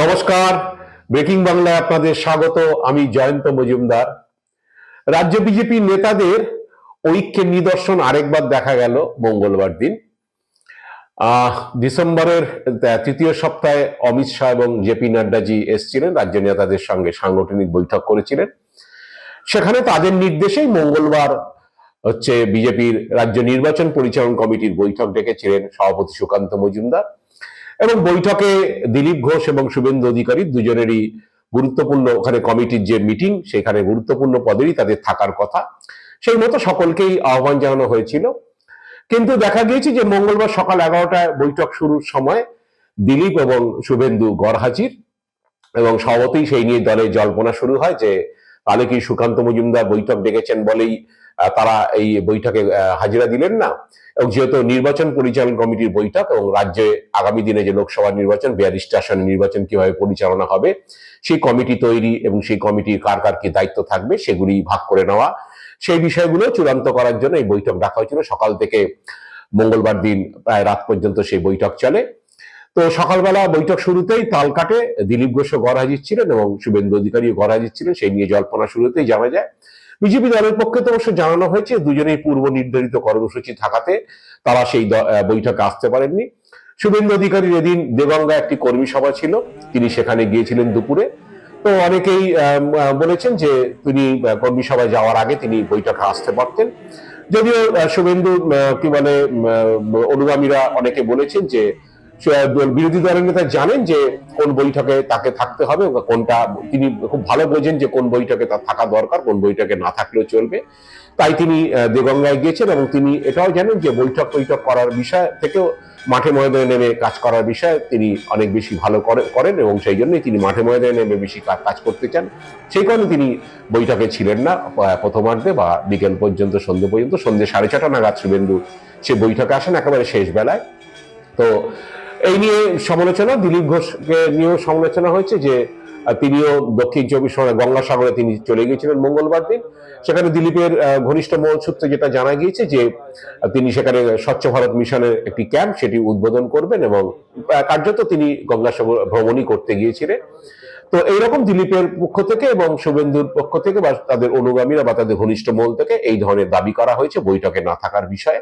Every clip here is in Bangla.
নমস্কার। ব্রেকিং বাংলায় আপনাদের স্বাগত। আমি জয়ন্ত মজুমদার। রাজ্য বিজেপি নেতাদের ঐক্যের নিদর্শন আরেকবার দেখা গেল মঙ্গলবার দিন। ডিসেম্বরের তৃতীয় সপ্তাহে অমিত শাহ এবং জেপি নাড্ডাজি এসছিলেন। রাজ্য নেতাদের সঙ্গে সাংগঠনিক বৈঠক করেছিলেন। সেখানে তাদের নির্দেশেই মঙ্গলবার হচ্ছে বিজেপির রাজ্য নির্বাচন পরিচালন কমিটির বৈঠক ডেকেছিলেন সভাপতি সুকান্ত মজুমদার। এবং বৈঠকে দিলীপ ঘোষ এবং শুভেন্দু অধিকারী দুজনেরই গুরুত্বপূর্ণ ওখানে কমিটির যে মিটিং, সেখানে গুরুত্বপূর্ণ পদেরই তাদের থাকার কথা। সেই মতো সকলকেই আহ্বান জানানো হয়েছিল। কিন্তু দেখা গিয়েছে যে মঙ্গলবার সকাল এগারোটায় বৈঠক শুরুর সময় দিলীপ এবং শুভেন্দু গড় হাজির এবং সভাপতি সেই নিয়ে দলে জল্পনা শুরু হয় যে, তাহলে কি সুকান্ত মজুমদার বৈঠক ডেকেছেন বলেই তারা এই বৈঠকে হাজিরা দিলেন না। এবং যেহেতু নির্বাচন পরিচালন কমিটির বৈঠক এবং রাজ্যে আগামী দিনে যে লোকসভা নির্বাচন বিয়াল্লিশটা আসনের নির্বাচন কীভাবে পরিচালনা হবে, সেই কমিটি তৈরি এবং সেই কমিটির কার কার কি দায়িত্ব থাকবে সেগুলি ভাগ করে নেওয়া। সেই বিষয়গুলো চূড়ান্ত করার জন্য এই বৈঠক ডাকা হয়েছিল। সকাল থেকে মঙ্গলবার দিন প্রায় রাত পর্যন্ত সেই বৈঠক চলে। তো সকালবেলা বৈঠক শুরুতেই তাল কাটে। দিলীপ ঘোষও গড় হাজির ছিলেন এবং শুভেন্দু অধিকারীও গড় হাজির ছিলেন। সেই নিয়ে জল্পনা শুরুতেই জানা যায় বিজেপি দলের পক্ষে তো অবশ্য জানানো হয়েছে, দুজনেই পূর্ব নির্ধারিত কর্মসূচি থাকাতে তারা সেই বৈঠকে আসতে পারেননি। শুভেন্দু অধিকারীর এদিন দেগঙ্গা একটি কর্মী সভা ছিল, তিনি সেখানে গিয়েছিলেন দুপুরে। তো অনেকেই বলেছেন যে তিনি কর্মী সভায় যাওয়ার আগে তিনি বৈঠকে আসতে পারতেন। যদিও শুভেন্দু কি বলে অনুগামীরা অনেকে বলেছেন যে বিরোধী দলের নেতা জানেন যে কোন বৈঠকে তাকে থাকতে হবে কোনটা, তিনি খুব ভালো বোঝেন যে কোন বৈঠকে তার থাকা দরকার, কোন বৈঠকে না থাকলেও চলবে। তাই তিনি দেগঙ্গায় গিয়েছেন এবং তিনি এটাও জানেন যে বৈঠক বৈঠক করার বিষয় থেকেও মাঠে ময়দানে নেমে কাজ করার বিষয়ে তিনি অনেক বেশি ভালো করে- করেন এবং সেই জন্যই তিনি মাঠে ময়দানে নেমে বেশি কাজ করতে চান। সেই কারণে তিনি বৈঠকে ছিলেন না প্রথমার্ধে বা বিকেল পর্যন্ত, সন্ধ্যে পর্যন্ত, সন্ধ্যে সাড়ে ছটা নাগাদ শুভেন্দু সে বৈঠকে আসেন একেবারে শেষ বেলায়। তো এই নিয়ে সমালোচনা, দিলীপ ঘোষকে নিয়েও সমালোচনা হয়েছে যে তিনিও দক্ষিণ চব্বিশ পরগনা গঙ্গাসাগরে তিনি চলে গিয়েছিলেন মঙ্গলবার দিন। সেখানে দিলীপের ঘনিষ্ঠ মহল সূত্রে যেটা জানা গিয়েছে যে তিনি সেখানে স্বচ্ছ ভারত মিশনের একটি ক্যাম্প সেটি উদ্বোধন করবেন এবং কার্যত তিনি গঙ্গাসাগর ভ্রমণই করতে গিয়েছিলেন। তো এইরকম দিলীপের পক্ষ থেকে এবং শুভেন্দুর পক্ষ থেকে বা তাদের অনুগামীরা বা তাদের ঘনিষ্ঠ মহল থেকে এই ধরনের দাবি করা হয়েছে বৈঠকে না থাকার বিষয়ে।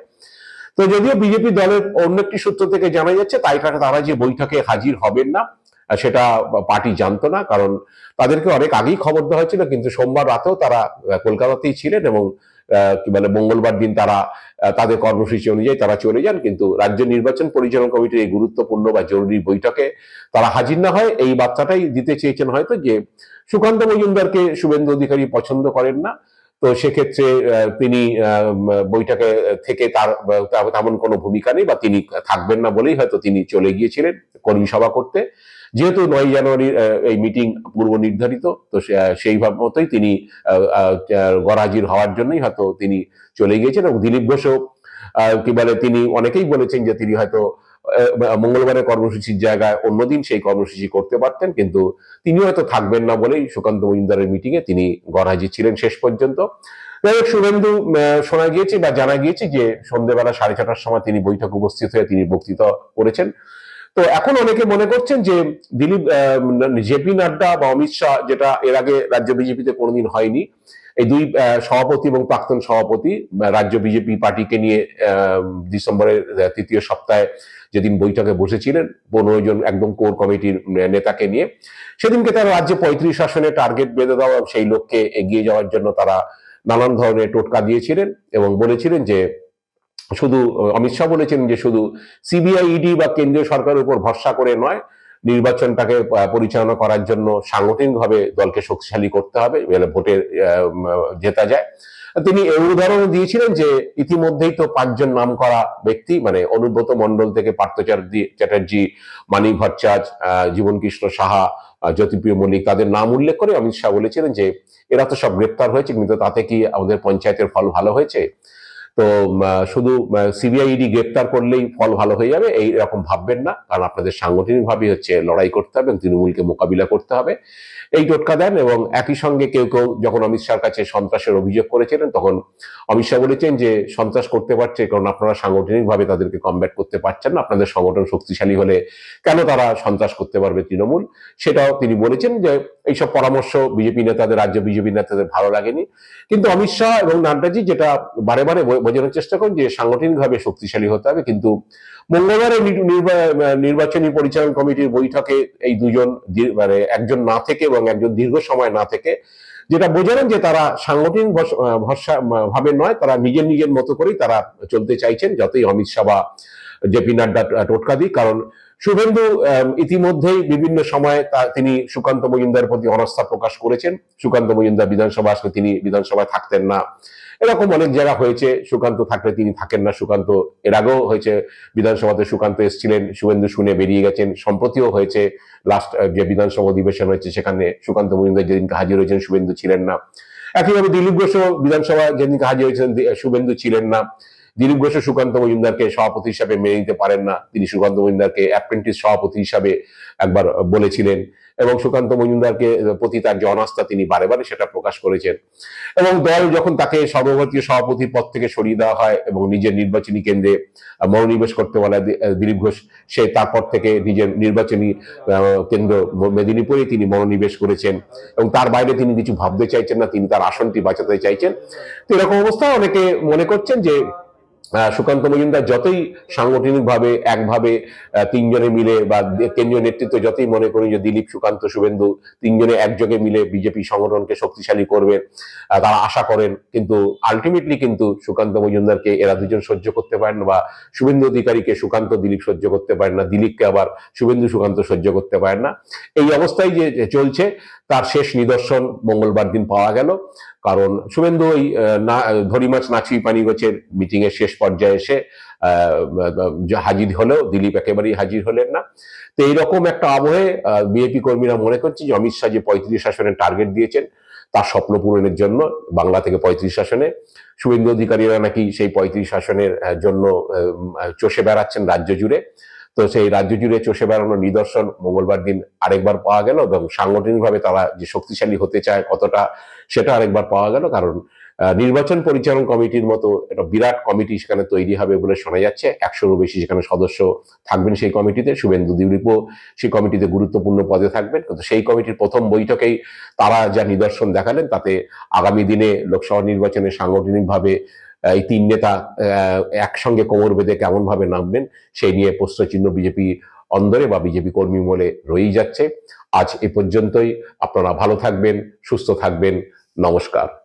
তো যদিও বিজেপি দলের অন্য একটি সূত্র থেকে জানা যাচ্ছে, তাই কারণে তারা যে বৈঠকে হাজির হবেন না সেটা পার্টি জানতো না, কারণ তাদেরকে অনেক আগেই খবর দেওয়া হয়েছিল, কিন্তু সোমবার রাতেও তারা কলকাতাতেই ছিলেন এবং বলে, মঙ্গলবার দিন তারা তাদের কর্মসূচি অনুযায়ী তারা চলে যান, কিন্তু রাজ্য নির্বাচন পরিচালনা কমিটির এই গুরুত্বপূর্ণ বা জরুরি বৈঠকে তারা হাজির না হয়। এই বার্তাটাই দিতে চেয়েছেন হয়তো যে সুকান্ত মজুমদারকে শুভেন্দু অধিকারী পছন্দ করেন না তো সেক্ষেত্রে তিনি উম, থেকে তার তেমন কোনো ভূমিকা নেই বা তিনি থাকবেন না বলেই হয়তো তিনি চলে গিয়েছিলেন কর্মী সভা করতে। যেহেতু নয় জানুয়ারির এই মিটিং পূর্ব নির্ধারিত তো সেই মতোই তিনি গড়হাজির হওয়ার জন্যই হয়তো তিনি চলে গিয়েছেন এবং দিলীপ ঘোষও কি বলে তিনি অনেকেই বলেছেন যে তিনি হয়তো মঙ্গলবারের কর্মসূচির জায়গায় অন্যদিন সেই কর্মসূচি করতে পারতেন, কিন্তু তিনি হয়তো থাকবেন না বলেই সুকান্ত মজুমদারের মিটিং এ তিনি গড়হাজির ছিলেন শেষ পর্যন্ত। যাই হোক, শুভেন্দু শোনা গিয়েছে বা জানা গিয়েছে যে সন্ধ্যেবেলা সাড়ে ছটার সময় তিনি বৈঠক উপস্থিত হয়ে তিনি বক্তৃতা করেছেন। তো এখন অনেকে মনে করছেন যে দিলীপ জেপি নাড্ডা বা অমিত শাহ, যেটা এর আগে রাজ্য বিজেপিতে কোনোদিন হয়নি এই দুই সভাপতি এবং প্রাক্তন সভাপতি রাজ্য বিজেপি পার্টিকে নিয়ে ডিসেম্বরের তৃতীয় সপ্তাহে যেদিন বৈঠকে বসেছিলেন পনেরো জন একদম কোর কমিটির নেতাকে নিয়ে, সেদিনকে তারা রাজ্যে পঁয়ত্রিশ আসনে টার্গেট বেঁধে দেওয়া সেই লক্ষ্যে এগিয়ে যাওয়ার জন্য তারা নানান ধরনের টোটকা দিয়েছিলেন এবং বলেছিলেন যে শুধু অমিত শাহ বলেছেন যে শুধু সিবিআই ইডি বা কেন্দ্রীয় সরকারের উপর ভরসা করে নয় নির্বাচনটাকে পরিচালনা করার জন্য সাংগঠনিকভাবে দলকে শক্তিশালী করতে হবে ভোটে জেতা যায়। তিনি এই উদাহরণ দিয়েছিলেন যে ইতিমধ্যেই তো পাঁচজন নাম করা ব্যক্তি মানে অনুব্রত মন্ডল থেকে পার্থ চ্যাটার্জি- মানিক ভট্টাচার্য জীবন কৃষ্ণ সাহা জ্যোতিপ্রিয় মল্লিক, তাদের নাম উল্লেখ করে অমিত শাহ বলেছিলেন যে এরা তো সব গ্রেপ্তার হয়েছে, কিন্তু তাতে কি আমাদের পঞ্চায়েতের ফল ভালো হয়েছে? তো শুধু সিবিআইডি গ্রেপ্তার করলেই ফল ভালো হয়ে যাবে, এই রকম ভাববেন না। কারণ আপনাদের সাংগঠনিকভাবে হচ্ছে লড়াই করতে হবে তৃণমূলকে মোকাবিলা করতে হবে। এই টোটকা দেন এবং একই সঙ্গে কেউ কেউ যখন অমিত শাহর কাছে সন্ত্রাসের অভিযোগ করেছিলেন, তখন অমিত শাহ বলেছেন যে সন্ত্রাস করতে পারছে কারণ আপনারা সাংগঠনিকভাবে তাদেরকে কমব্যাট করতে পারছেন না। আপনাদের সংগঠন শক্তিশালী হলে কেন তারা সন্ত্রাস করতে পারবে তৃণমূল? সেটাও তিনি বলেছেন যে এইসব পরামর্শ বিজেপি নেতাদের, রাজ্য বিজেপি নেতাদের ভালো লাগেনি। কিন্তু অমিত শাহ এবং নাড্ডাজি যেটা বারে বারে বোঝানোর চেষ্টা করেন যে সাংগঠনিকভাবে শক্তিশালী হতে হবে, কিন্তু মঙ্গলবারে নির্বাচনী পরিচালন কমিটির বৈঠকে এই দুজন মানে একজন না থেকে এবং একজন দীর্ঘ সময় না থেকে যেটা বোঝালেন যে তারা সাংগঠনিক ভাবে নয়, তারা নিজের নিজের মতো করেই তারা চলতে চাইছেন, যতই অমিত শাহ জেপি নাড্ডা টোটকা দিক কারণ শুভেন্দু ইতিমধ্যেই বিভিন্ন সময়ে তিনি সুকান্ত মজুমদার প্রতি অনাস্থা প্রকাশ করেছেন। সুকান্ত মজুমদার বিধানসভা আসলে তিনি বিধানসভায় থাকতেন না। এরকম অনেক জায়গা হয়েছে। সুকান্ত থাকলে তিনি থাকেন না। সুকান্ত এর আগেও হয়েছে, বিধানসভাতে সুকান্ত এসেছিলেন। শুভেন্দু শুনে বেরিয়ে গেছেন। সম্প্রতিও হয়েছে, লাস্ট যে বিধানসভা অধিবেশন হয়েছে, সেখানে সুকান্ত মজুমদার যেদিনকে হাজির হয়েছেন, শুভেন্দু ছিলেন না। একইভাবে দিলীপ ঘোষ বিধানসভা যেদিনকে হাজির হয়েছেন শুভেন্দু ছিলেন না। দিলীপ ঘোষ সুকান্ত মজুমদারকে সভাপতি হিসাবে মেনে নিতে পারেন না। তিনি সুকান্ত মজুমদারকে অ্যাপ্রেন্টিস সভাপতি হিসাবে একবার বলেছিলেন এবং সুকান্ত মজুমদারকে প্রতি তার যে অনাস্থা তিনি বারে বারে সেটা প্রকাশ করেছেন। এবং দল যখন তাকে সর্বভারতীয় সভাপতির পদ থেকে সরিয়ে দেওয়া হয় এবং নিজের নির্বাচনী কেন্দ্রে মনোনিবেশ করতে বলা দিলীপ ঘোষ, সে তারপর থেকে নিজের নির্বাচনী কেন্দ্র মেদিনীপুরে তিনি মনোনিবেশ করেছেন এবং তার বাইরে তিনি কিছু ভাবতে চাইছেন না, তিনি তার আসনটি বাঁচাতে চাইছেন। তো এরকম অবস্থায় অনেকে মনে করছেন যে সুকান্ত মজুমদার যতই সাংগঠনিকভাবে, একভাবে তিনজনে মিলে বা কেন্দ্রীয় নেতৃত্ব যতই মনে করি যে দিলীপ, সুকান্ত, শুভেন্দু তিনজনে একযোগে মিলে বিজেপি সংগঠনকে শক্তিশালী করবে তারা আশা করেন। কিন্তু আলটিমেটলি কিন্তু সুকান্ত মজুমদারকে এরা দুজন সহ্য করতে পারেন বা শুভেন্দু অধিকারীকে সুকান্ত, দিলীপ সহ্য করতে পারেন না, দিলীপকে আবার শুভেন্দু, সুকান্ত সহ্য করতে পারেন না। এই অবস্থায় যে চলছে, তার শেষ নিদর্শন মঙ্গলবার দিন পাওয়া গেল। কারণ শুভেন্দু ওই না ধরি মাছ নাচি পানি গোছের মিটিং এর শেষ পর্যায়ে এসে হাজির হলেও, দিলীপ একেবারেই হাজির হলেন না। তো এইরকম একটা আবহে বিএপি কর্মীরা মনে করছে যে, অমিত শাহ যে পঁয়ত্রিশ আসনের টার্গেট দিয়েছেন, তার স্বপ্ন পূরণের জন্য, বাংলা থেকে পঁয়ত্রিশ আসনে। শুভেন্দু অধিকারীরা নাকি সেই পঁয়ত্রিশ আসনের জন্য চষে বেড়াচ্ছেন রাজ্য জুড়ে। তো সেই রাজ্য জুড়ে চষে বেড়ানোর নিদর্শন মঙ্গলবার দিন আরেকবার পাওয়া গেল, এবং সাংগঠনিকভাবে তারা যে শক্তিশালী হতে চায় কতটা, সেটা আরেকবার পাওয়া গেল, কারণ নির্বাচন পরিচালন কমিটির মতো একটা বিরাট কমিটি সেখানে তৈরি হবে বলে শোনা যাচ্ছে। একশোরও বেশি সেখানে সদস্য থাকবেন সেই কমিটিতে। শুভেন্দু দিলীপও সেই কমিটিতে গুরুত্বপূর্ণ পদে থাকবেন। কিন্তু সেই কমিটির প্রথম বৈঠকেই তারা যা নিদর্শন দেখালেন, তাতে আগামী দিনে লোকসভা নির্বাচনে সাংগঠনিকভাবে এই তিন নেতা একসঙ্গে কোমর বেঁধে কেমন ভাবে নামবেন, সেই নিয়ে প্রশ্নচিহ্ন বিজেপি অন্দরে বা বিজেপি কর্মী মলে রয়েই যাচ্ছে। আজ এ পর্যন্তই। আপনারা ভালো থাকবেন, সুস্থ থাকবেন। নমস্কার।